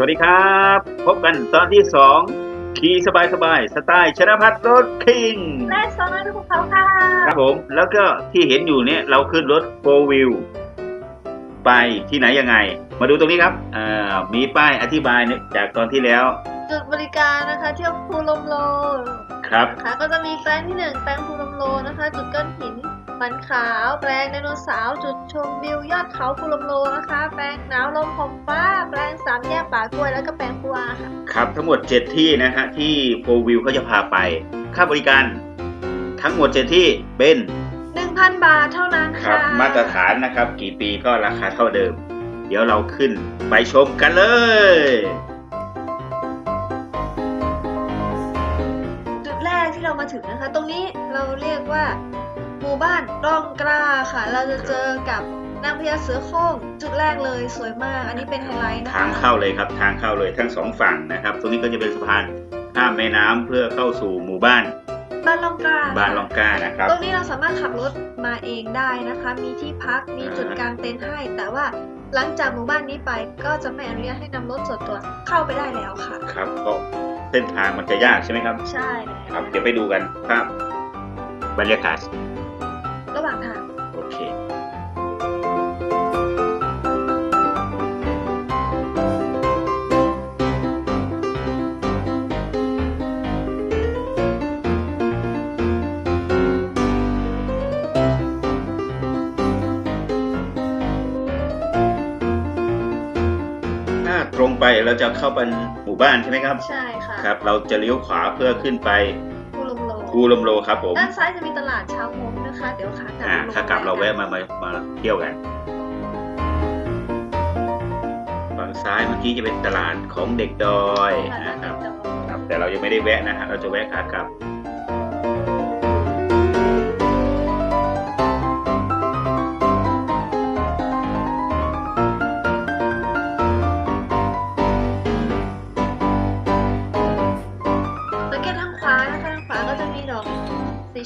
สวัสดีครับ พบกันตอนที่สองขี่สบายสบายๆสไตล์ชนะพัฒน์รถคิงและสองนักภูเขาค่ะครับผมแล้วก็ที่เห็นอยู่เนี่ยเราขึ้นรถโฟวิวไปที่ไหนยังไง มาดูตรงนี้ครับอ่ามีป้ายอธิบายเนี่ยจากตอนที่แล้ว จุดบริการนะคะเที่ยวภูลมโล ครับค่ะก็จะมีแปลงที่หนึ่งแปลงภูลมโลนะคะ จุดก้อนหิน มันขาว แปลงไดโนเสาร์จุดชมวิวยอดเขาภูลมโลนะคะ แปลงหนาวลมหอมฟ้า แปลงสามแยกป่ากล้วยแล้วก็แปลงพัวค่ะครับทั้งหมด 7 ที่นะฮะที่โฟวิวเขาจะพาไป ค่าบริการ ทั้งหมด 7 ที่เป็น1,000 บาทเท่านั้นครัค่ะบมาตรฐานนะครับ กี่ปีก็ราคาเท่าเดิม เดี๋ยวเราขึ้นไปชมกันเลย จุดแรกที่เรามาถึงนะคะ ตรงนี้เราเรียกว่า หมู่บ้านร่องกล้าค่ะ เราจะเจอกับนางพญาเสือโคร่งจุดแรกเลยสวยมาก อันนี้เป็นไฮไลท์นะคะทางเข้าเลยครับทางเข้าเลยทั้งสองฝั่งนะครับ ตรงนี้ก็จะเป็นสะพานข้ามแม่น้ำเพื่อเข้าสู่หมู่บ้าน บ้านล่องกล้าบ้านลองกานะครับ ตรงนี้เราสามารถขับรถมาเองได้นะคะ มีที่พักมีจุดกางเต็นท์ให้ แต่ว่าหลังจากหมู่บ้านนี้ไปก็จะไม่อนุญาตให้นำรถส่วนตัวเข้าไปได้แล้วค่ะ ครับก็เส้นทางมันจะยากใช่ไหมครับ ใช่คแล้รัวบเดี๋ยวไปดูกันครับ บรรยากาศ ไปเราจะเข้าไปหมู่บ้านใช่ไหมครับ ใช่ค่ะครับ เราจะเลี้ยวขวาเพื่อขึ้นไปภูลมโลภูลมโลครับผมด้านซ้ายจะมีตลาดเช้าโมงนะคะ เดี๋ยวขากลับอ่าถ้ากลับเราแวะมามามาเที่ยวกันฝั่งซ้ายเมื่อกี้จะเป็นตลาดของเด็กดอยตลาดนะคนัรับดเดอยครับ แต่เรายังไม่ได้แวะนะฮะเราจะแวะขากลับ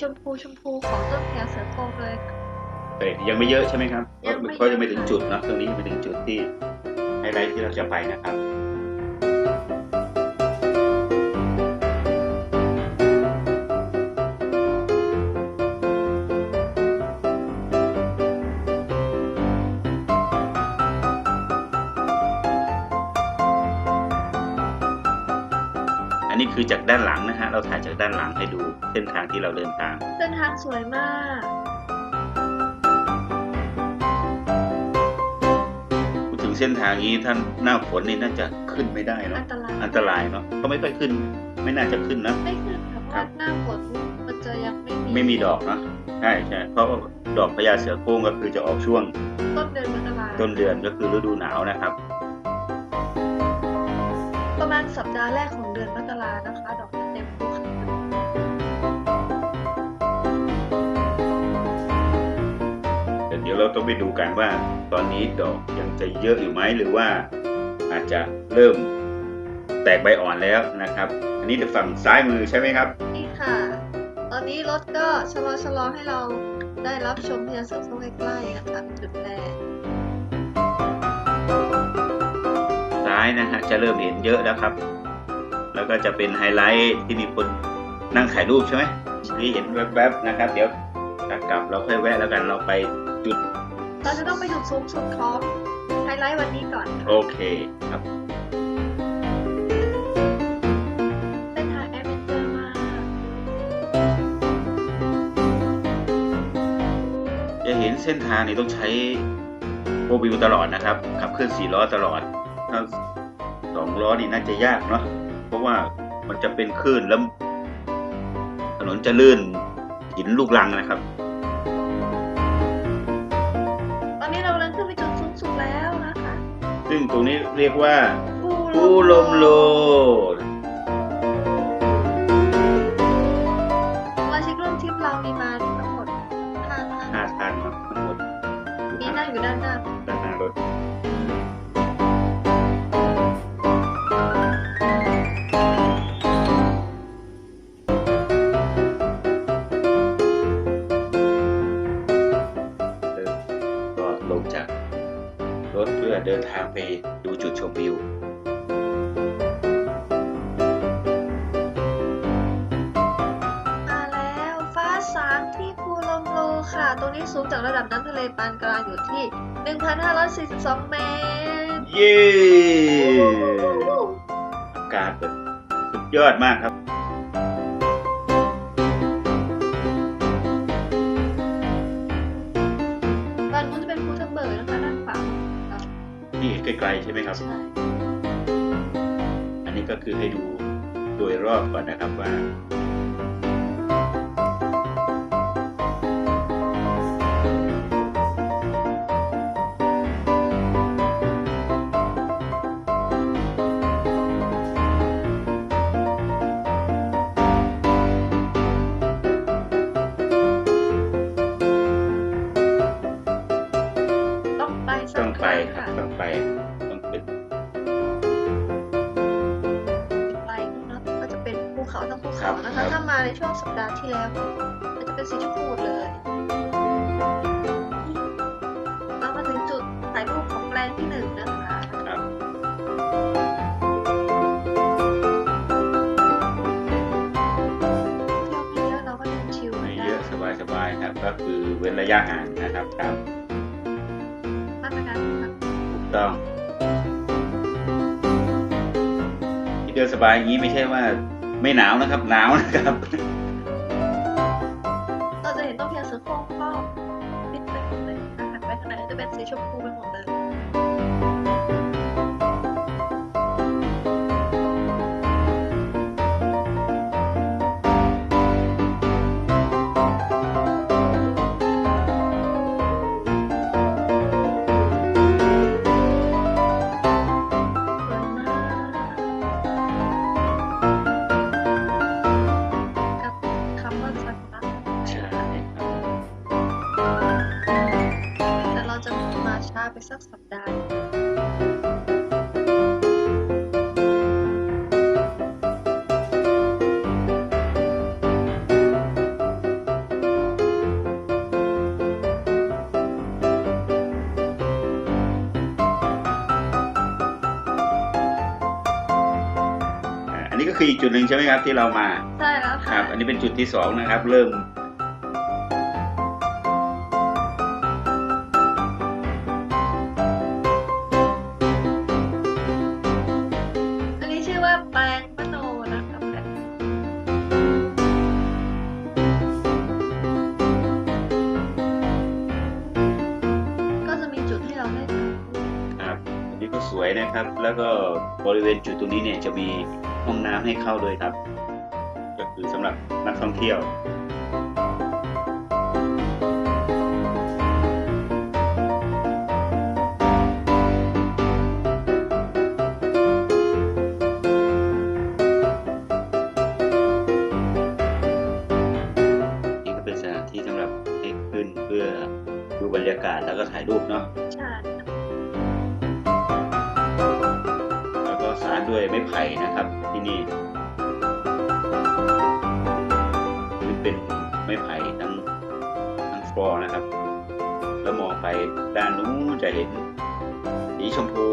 ชมพูชมพูของต้นพญาเสือโคร่งเลย แต่ยังไม่เยอะใช่ไหมครับยังไม่เพราะยังไม่ถึงเยอะจุดเนอะตรงนี้ยังไม่ถึงจุดที่ไฮไลท์ที่เราจะไปนะครับ คือจากด้านหลังนะฮะเราถ่ายจากด้านหลังให้ดูเส้นทางที่เราเดินทางเส้นทางสวยมากพูดถึงเส้นทางนี้ท่านหน้าฝนนี่น่าจะขึ้นไม่ได้เนอัอะนตรายอันตรายเนาะเขาไม่ค่อยขึ้น ไม่น่าจะขึ้นนะไม่ขึ้นค่ะเพราะว่าหน้าฝนมันจะยังไม่มีไม่มีดอกเนาะใช่ใช่เพราะว่าดอกพญาเสือโคร่งก็คือจะออกช่วงต้นเดือนมกราต้นเดือนก็คือฤดูหนาวนะครับประ มาณสัปดาห์แรกของเดือนมกรานะคะ ดอกจะเต็มภูเขาเดี๋ยวเราต้องไปดูกันว่า ตอนนี้ดอกยังจะเยอะอยู่ไหมหรือว่าอาจจะเริ่มแตกใบอ่อนแล้วนะครับ อันนี้ฝั่งซ้ายมือใช่ไหมครับ นี่ค่ะ ตอนนี้รถก็ชะลอชะลอให้เราได้รับชมพญาเสือโคร่งใกล้ๆนะคะเป็นจุดแรกายนะฮะจะเริ่มเห็นเยอะแล้วครับ แล้วก็จะเป็นไฮไลท์ที่มีคนนั่งถ่ายรูปใช่ไหมนี่เห็นแวบๆนะครับ เดี๋ยวกลับเราค่อยแวะแล้วกันเราไปจุดเราจะต้องไปจุดสูงสุดของไฮไลท์วันนี้ก่อนค่ะโอเคครับเส้นทางแอดเวนเจอร์มากจะเห็นเส้นทางนี่ต้องใช้โฟวิวตลอดนะครับขับเคลื่อนสี่ล้อตลอดถ้า สองล้อนี่น่าจะยากเนาะเพราะว่ามันจะเป็นคลื่นแล้วถนนจะลื่นหินลูกลังนะครับ ตอนนี้เรากำลังขึ้นไปจุดสูงสุดแล้วนะคะ ซึ่งตรงนี้เรียกว่าภูภูลมโลสมาชิกร่วมทริปเรามีมาทั้งหมดห้าท่านห้าท่านเนอะทั้งหมดมีนั่งอยู่ด้านหน้าด้านหน้ารถ จากระดับน้ำทะเลปานกลางอยู่ที่ 1,542 เมตร เย้อากาศแบบสุดยอดมากครับด้านนู้นจะเป็นภูทับเบิกนะคะด้านขวาครับนี่ไกลๆใช่ไหมครับ ใช่อันนี้ก็คือให้ดูโดยรอบก่อนนะครับว่า ต้องไปสัต้กองไปครั้งครับค่ะต้องไปต้องเป็นไปเนาะก็จะเป็นภูเขาทั้งภูครัเขาบนะครัคะบถ้ามาในช่วงสัปดาห์ที่แล้วก็จะเป็นสีชมพูหมดเลยเรามาถึงจุดถ่ายรูปของแปลงที่หนึ่งนะคะครับเที่ยวไม่เยอะเราก็เดินชิลไม่ได้เยอะสบายๆครับ ก็คือเว้นระยะห่างนะครับตาม ต้องที่เดินสบายอย่างนี้ไม่ใช่ว่าไม่หนาวนะครับ หนาวนะครับ เราจะเห็นต้องเพียงเสือโคร่งก็นิดไปหมดเลยอาหารไปทางไหนจะเป็นสีชมพูไปหมดเลย กสัปดาห์อ่าอันนี้ก็คืออีกจุดหนึ่งใช่ไหมครับที่เรามา ใช่แล้วคค่ะ รับ อันนี้เป็นจุดที่สองนะครับ เริ่ม นะครับ แล้วก็บริเวณจุดตรงนี้เนี่ยจะมีห้องน้ำให้เข้าด้วยครับ ก็คือสำหรับนักท่องเที่ยว ด้วยไม้ไผ่นะครับที่นี่นี่เป็นไม้ไผ่ทั้งทั้งฟลอร์นะครับ แล้วมองไปด้านนู้นจะเห็นสีชมพู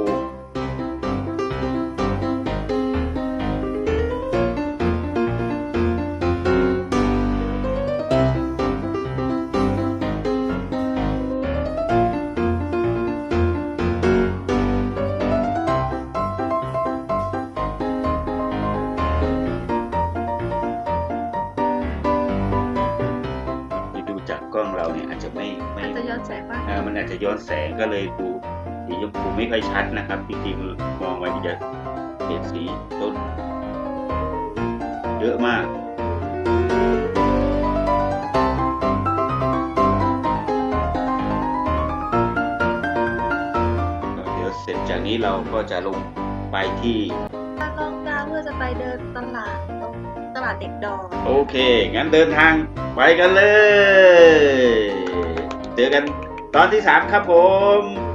อาจจะย้อนแสงบ้างอ่ามันอาจจะย้อนแสงก็เลยดูสีชมพูไม่ค่อยชัดนะครับจริงๆมองไปจะเห็นสีต้นเยอะมากเดี๋ยวเสร็จจากนี้เราก็จะลงไปที่ถ้าลองดาเพื่อจะไปเดินตลาดตรงตลาดเด็กดอนโอเค งั้นเดินทางไปกันเลย เจอกันตอนที่ 3 ครับผม